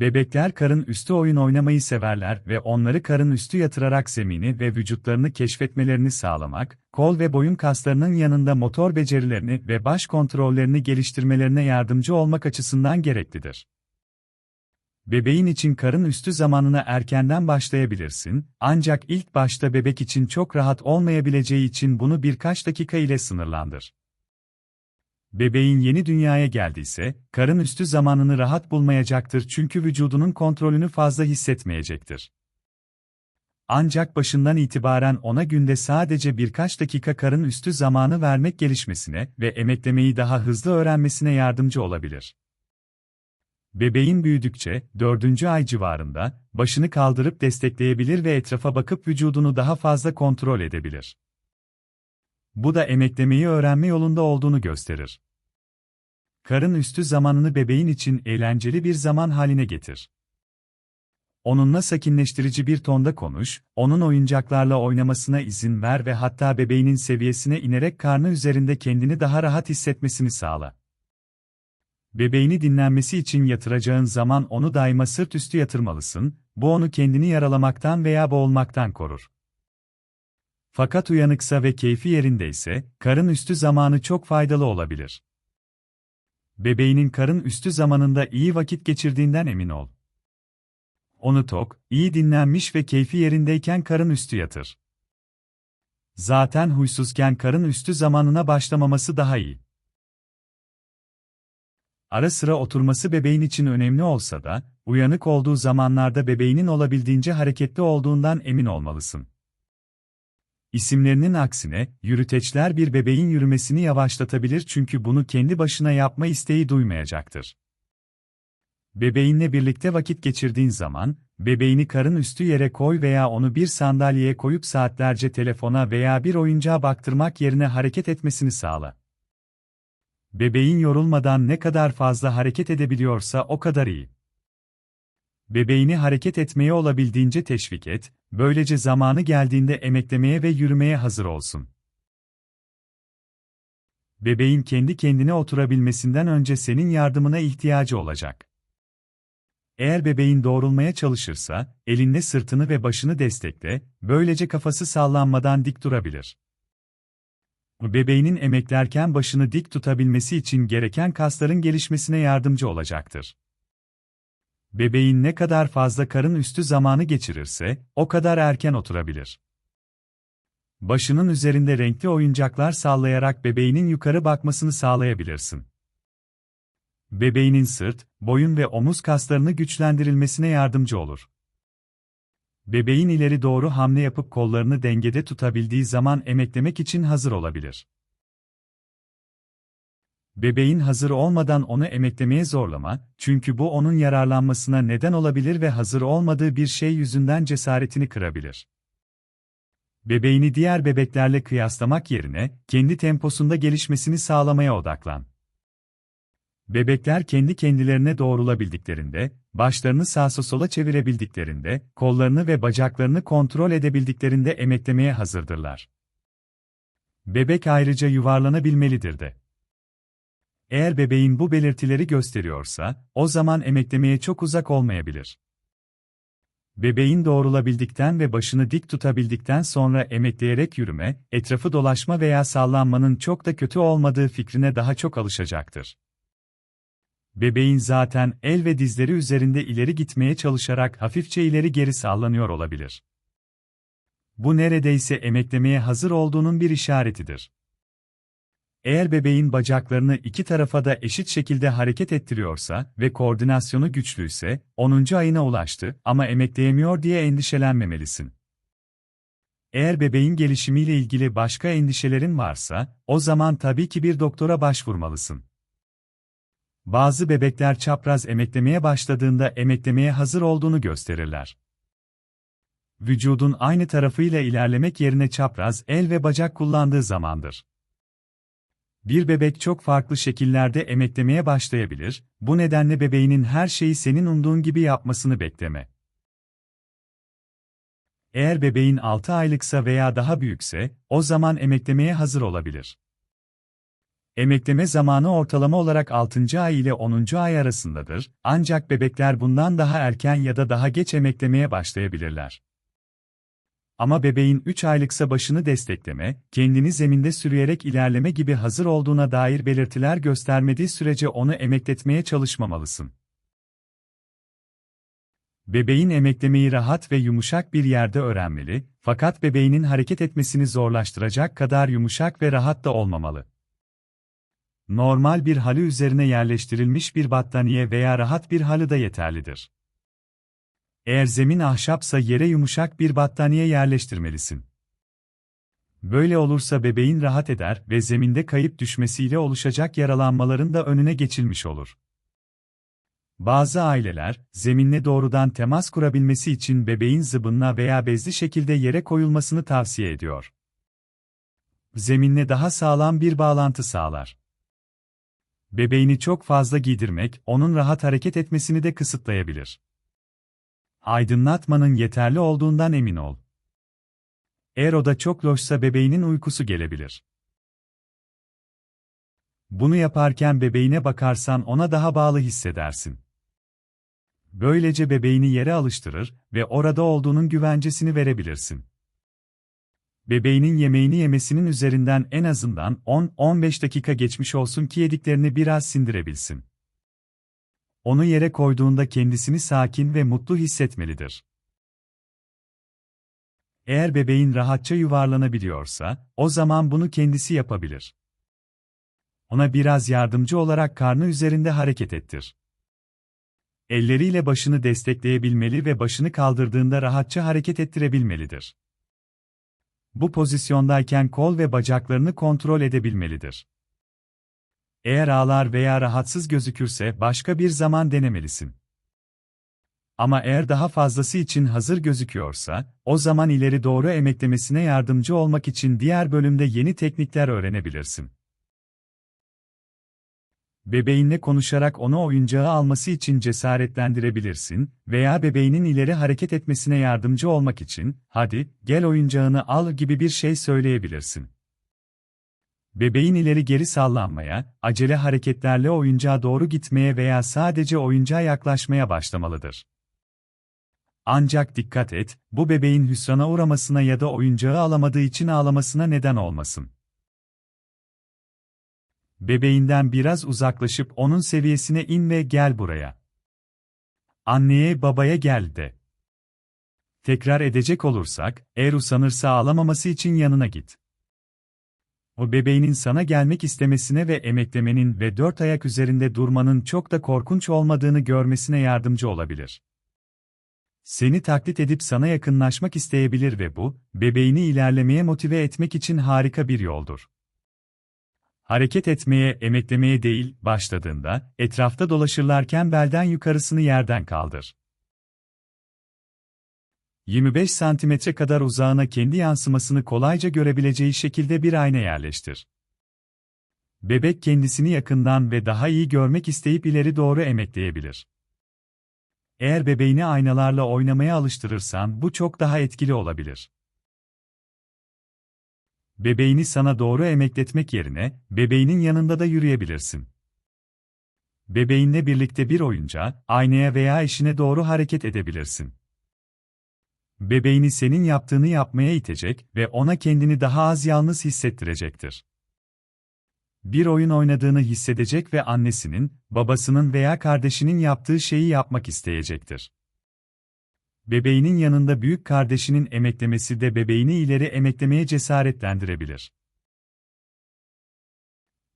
Bebekler karın üstü oyun oynamayı severler ve onları karın üstü yatırarak zemini ve vücutlarını keşfetmelerini sağlamak, kol ve boyun kaslarının yanında motor becerilerini ve baş kontrollerini geliştirmelerine yardımcı olmak açısından gereklidir. Bebeğin için karın üstü zamanına erkenden başlayabilirsin, ancak ilk başta bebek için çok rahat olmayabileceği için bunu birkaç dakika ile sınırlandır. Bebeğin yeni dünyaya geldiyse, karın üstü zamanını rahat bulmayacaktır çünkü vücudunun kontrolünü fazla hissetmeyecektir. Ancak başından itibaren ona günde sadece birkaç dakika karın üstü zamanı vermek gelişmesine ve emeklemeyi daha hızlı öğrenmesine yardımcı olabilir. Bebeğin büyüdükçe, dördüncü ay civarında, başını kaldırıp destekleyebilir ve etrafa bakıp vücudunu daha fazla kontrol edebilir. Bu da emeklemeyi öğrenme yolunda olduğunu gösterir. Karın üstü zamanını bebeğin için eğlenceli bir zaman haline getir. Onunla sakinleştirici bir tonda konuş, onun oyuncaklarla oynamasına izin ver ve hatta bebeğinin seviyesine inerek karnı üzerinde kendini daha rahat hissetmesini sağla. Bebeğini dinlenmesi için yatıracağın zaman onu daima sırt üstü yatırmalısın, bu onu kendini yaralamaktan veya boğulmaktan korur. Fakat uyanıksa ve keyfi yerindeyse, karın üstü zamanı çok faydalı olabilir. Bebeğinin karın üstü zamanında iyi vakit geçirdiğinden emin ol. Onu tok, iyi dinlenmiş ve keyfi yerindeyken karın üstü yatır. Zaten huysuzken karın üstü zamanına başlamaması daha iyi. Ara sıra oturması bebeğin için önemli olsa da, uyanık olduğu zamanlarda bebeğinin olabildiğince hareketli olduğundan emin olmalısın. İsimlerinin aksine, yürüteçler bir bebeğin yürümesini yavaşlatabilir çünkü bunu kendi başına yapma isteği duymayacaktır. Bebeğinle birlikte vakit geçirdiğin zaman, bebeğini karın üstü yere koy veya onu bir sandalyeye koyup saatlerce telefona veya bir oyuncağa baktırmak yerine hareket etmesini sağla. Bebeğin yorulmadan ne kadar fazla hareket edebiliyorsa o kadar iyi. Bebeğini hareket etmeye olabildiğince teşvik et, böylece zamanı geldiğinde emeklemeye ve yürümeye hazır olsun. Bebeğin kendi kendine oturabilmesinden önce senin yardımına ihtiyacı olacak. Eğer bebeğin doğrulmaya çalışırsa, elinde sırtını ve başını destekle, böylece kafası sallanmadan dik durabilir. Bebeğinin emeklerken başını dik tutabilmesi için gereken kasların gelişmesine yardımcı olacaktır. Bebeğin ne kadar fazla karın üstü zamanı geçirirse, o kadar erken oturabilir. Başının üzerinde renkli oyuncaklar sallayarak bebeğinin yukarı bakmasını sağlayabilirsin. Bebeğinin sırt, boyun ve omuz kaslarını güçlendirilmesine yardımcı olur. Bebeğin ileri doğru hamle yapıp kollarını dengede tutabildiği zaman emeklemek için hazır olabilir. Bebeğin hazır olmadan onu emeklemeye zorlama, çünkü bu onun yararlanmasına neden olabilir ve hazır olmadığı bir şey yüzünden cesaretini kırabilir. Bebeğini diğer bebeklerle kıyaslamak yerine, kendi temposunda gelişmesini sağlamaya odaklan. Bebekler kendi kendilerine doğrulabildiklerinde, başlarını sağa sola çevirebildiklerinde, kollarını ve bacaklarını kontrol edebildiklerinde emeklemeye hazırdırlar. Bebek ayrıca yuvarlanabilmelidir de. Eğer bebeğin bu belirtileri gösteriyorsa, o zaman emeklemeye çok uzak olmayabilir. Bebeğin doğrulabildikten ve başını dik tutabildikten sonra emekleyerek yürüme, etrafı dolaşma veya sallanmanın çok da kötü olmadığı fikrine daha çok alışacaktır. Bebeğin zaten el ve dizleri üzerinde ileri gitmeye çalışarak hafifçe ileri geri sallanıyor olabilir. Bu neredeyse emeklemeye hazır olduğunun bir işaretidir. Eğer bebeğin bacaklarını iki tarafa da eşit şekilde hareket ettiriyorsa ve koordinasyonu güçlüyse, 10. ayına ulaştı ama emekleyemiyor diye endişelenmemelisin. Eğer bebeğin gelişimiyle ilgili başka endişelerin varsa, o zaman tabii ki bir doktora başvurmalısın. Bazı bebekler çapraz emeklemeye başladığında emeklemeye hazır olduğunu gösterirler. Vücudun aynı tarafıyla ilerlemek yerine çapraz el ve bacak kullandığı zamandır. Bir bebek çok farklı şekillerde emeklemeye başlayabilir, bu nedenle bebeğinin her şeyi senin umduğun gibi yapmasını bekleme. Eğer bebeğin 6 aylıksa veya daha büyükse, o zaman emeklemeye hazır olabilir. Emekleme zamanı ortalama olarak 6. ay ile 10. ay arasındadır, ancak bebekler bundan daha erken ya da daha geç emeklemeye başlayabilirler. Ama bebeğin 3 aylıksa başını destekleme, kendini zeminde sürüyerek ilerleme gibi hazır olduğuna dair belirtiler göstermediği sürece onu emekletmeye çalışmamalısın. Bebeğin emeklemeyi rahat ve yumuşak bir yerde öğrenmeli, fakat bebeğinin hareket etmesini zorlaştıracak kadar yumuşak ve rahat da olmamalı. Normal bir halı üzerine yerleştirilmiş bir battaniye veya rahat bir halı da yeterlidir. Eğer zemin ahşapsa yere yumuşak bir battaniye yerleştirmelisin. Böyle olursa bebeğin rahat eder ve zeminde kayıp düşmesiyle oluşacak yaralanmaların da önüne geçilmiş olur. Bazı aileler, zeminle doğrudan temas kurabilmesi için bebeğin zıbınla veya bezli şekilde yere koyulmasını tavsiye ediyor. Zeminle daha sağlam bir bağlantı sağlar. Bebeğini çok fazla giydirmek, onun rahat hareket etmesini de kısıtlayabilir. Aydınlatmanın yeterli olduğundan emin ol. Eğer oda çok loşsa bebeğinin uykusu gelebilir. Bunu yaparken bebeğine bakarsan ona daha bağlı hissedersin. Böylece bebeğini yere alıştırır ve orada olduğunun güvencesini verebilirsin. Bebeğinin yemeğini yemesinin üzerinden en azından 10-15 dakika geçmiş olsun ki yediklerini biraz sindirebilsin. Onu yere koyduğunda kendisini sakin ve mutlu hissetmelidir. Eğer bebeğin rahatça yuvarlanabiliyorsa, o zaman bunu kendisi yapabilir. Ona biraz yardımcı olarak karnı üzerinde hareket ettir. Elleriyle başını destekleyebilmeli ve başını kaldırdığında rahatça hareket ettirebilmelidir. Bu pozisyondayken kol ve bacaklarını kontrol edebilmelidir. Eğer ağlar veya rahatsız gözükürse başka bir zaman denemelisin. Ama eğer daha fazlası için hazır gözüküyorsa, o zaman ileri doğru emeklemesine yardımcı olmak için diğer bölümde yeni teknikler öğrenebilirsin. Bebeğinle konuşarak onu oyuncağı alması için cesaretlendirebilirsin veya bebeğinin ileri hareket etmesine yardımcı olmak için, hadi, gel oyuncağını al gibi bir şey söyleyebilirsin. Bebeğin ileri geri sallanmaya, acele hareketlerle oyuncağa doğru gitmeye veya sadece oyuncağa yaklaşmaya başlamalıdır. Ancak dikkat et, bu bebeğin hüsrana uğramasına ya da oyuncağı alamadığı için ağlamasına neden olmasın. Bebeğinden biraz uzaklaşıp onun seviyesine in ve gel buraya. Anneye babaya gel de. Tekrar edecek olursak, eğer usanırsa ağlamaması için yanına git. O bebeğinin sana gelmek istemesine ve emeklemenin ve dört ayak üzerinde durmanın çok da korkunç olmadığını görmesine yardımcı olabilir. Seni taklit edip sana yakınlaşmak isteyebilir ve bu, bebeğini ilerlemeye motive etmek için harika bir yoldur. Hareket etmeye, emeklemeye değil, başladığında, etrafta dolaşırlarken belden yukarısını yerden kaldır. 25 santimetre kadar uzağına kendi yansımasını kolayca görebileceği şekilde bir ayna yerleştir. Bebek kendisini yakından ve daha iyi görmek isteyip ileri doğru emekleyebilir. Eğer bebeğini aynalarla oynamaya alıştırırsan bu çok daha etkili olabilir. Bebeğini sana doğru emekletmek yerine, bebeğinin yanında da yürüyebilirsin. Bebeğinle birlikte bir oyunca, aynaya veya eşine doğru hareket edebilirsin. Bebeğini senin yaptığını yapmaya itecek ve ona kendini daha az yalnız hissettirecektir. Bir oyun oynadığını hissedecek ve annesinin, babasının veya kardeşinin yaptığı şeyi yapmak isteyecektir. Bebeğinin yanında büyük kardeşinin emeklemesi de bebeğini ileri emeklemeye cesaretlendirebilir.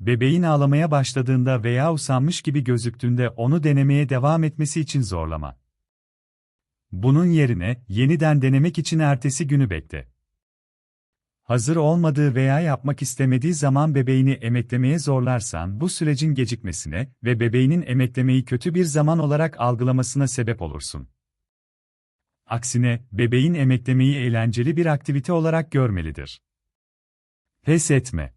Bebeğin ağlamaya başladığında veya usanmış gibi gözüktüğünde onu denemeye devam etmesi için zorlama. Bunun yerine, yeniden denemek için ertesi günü bekle. Hazır olmadığı veya yapmak istemediği zaman bebeğini emeklemeye zorlarsan bu sürecin gecikmesine ve bebeğinin emeklemeyi kötü bir zaman olarak algılamasına sebep olursun. Aksine, bebeğin emeklemeyi eğlenceli bir aktivite olarak görmelidir. Pes etme.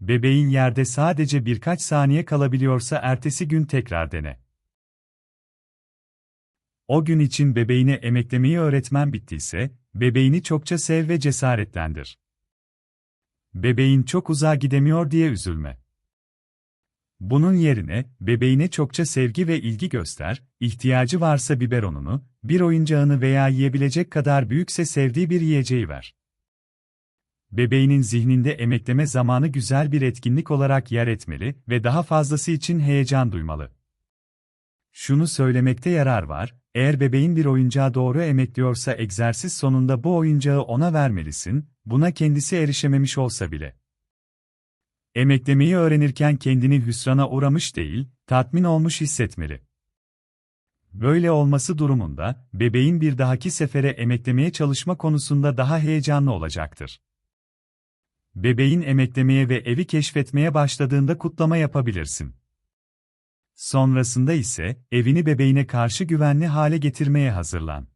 Bebeğin yerde sadece birkaç saniye kalabiliyorsa ertesi gün tekrar dene. O gün için bebeğine emeklemeyi öğretmen bittiyse, bebeğini çokça sev ve cesaretlendir. Bebeğin çok uzağa gidemiyor diye üzülme. Bunun yerine, bebeğine çokça sevgi ve ilgi göster, ihtiyacı varsa biberonunu, bir oyuncağını veya yiyebilecek kadar büyükse sevdiği bir yiyeceği ver. Bebeğinin zihninde emekleme zamanı güzel bir etkinlik olarak yer etmeli ve daha fazlası için heyecan duymalı. Şunu söylemekte yarar var, eğer bebeğin bir oyuncağı doğru emekliyorsa egzersiz sonunda bu oyuncağı ona vermelisin, buna kendisi erişememiş olsa bile. Emeklemeyi öğrenirken kendini hüsrana uğramış değil, tatmin olmuş hissetmeli. Böyle olması durumunda, bebeğin bir dahaki sefere emeklemeye çalışma konusunda daha heyecanlı olacaktır. Bebeğin emeklemeye ve evi keşfetmeye başladığında kutlama yapabilirsin. Sonrasında ise, evini bebeğine karşı güvenli hale getirmeye hazırlan.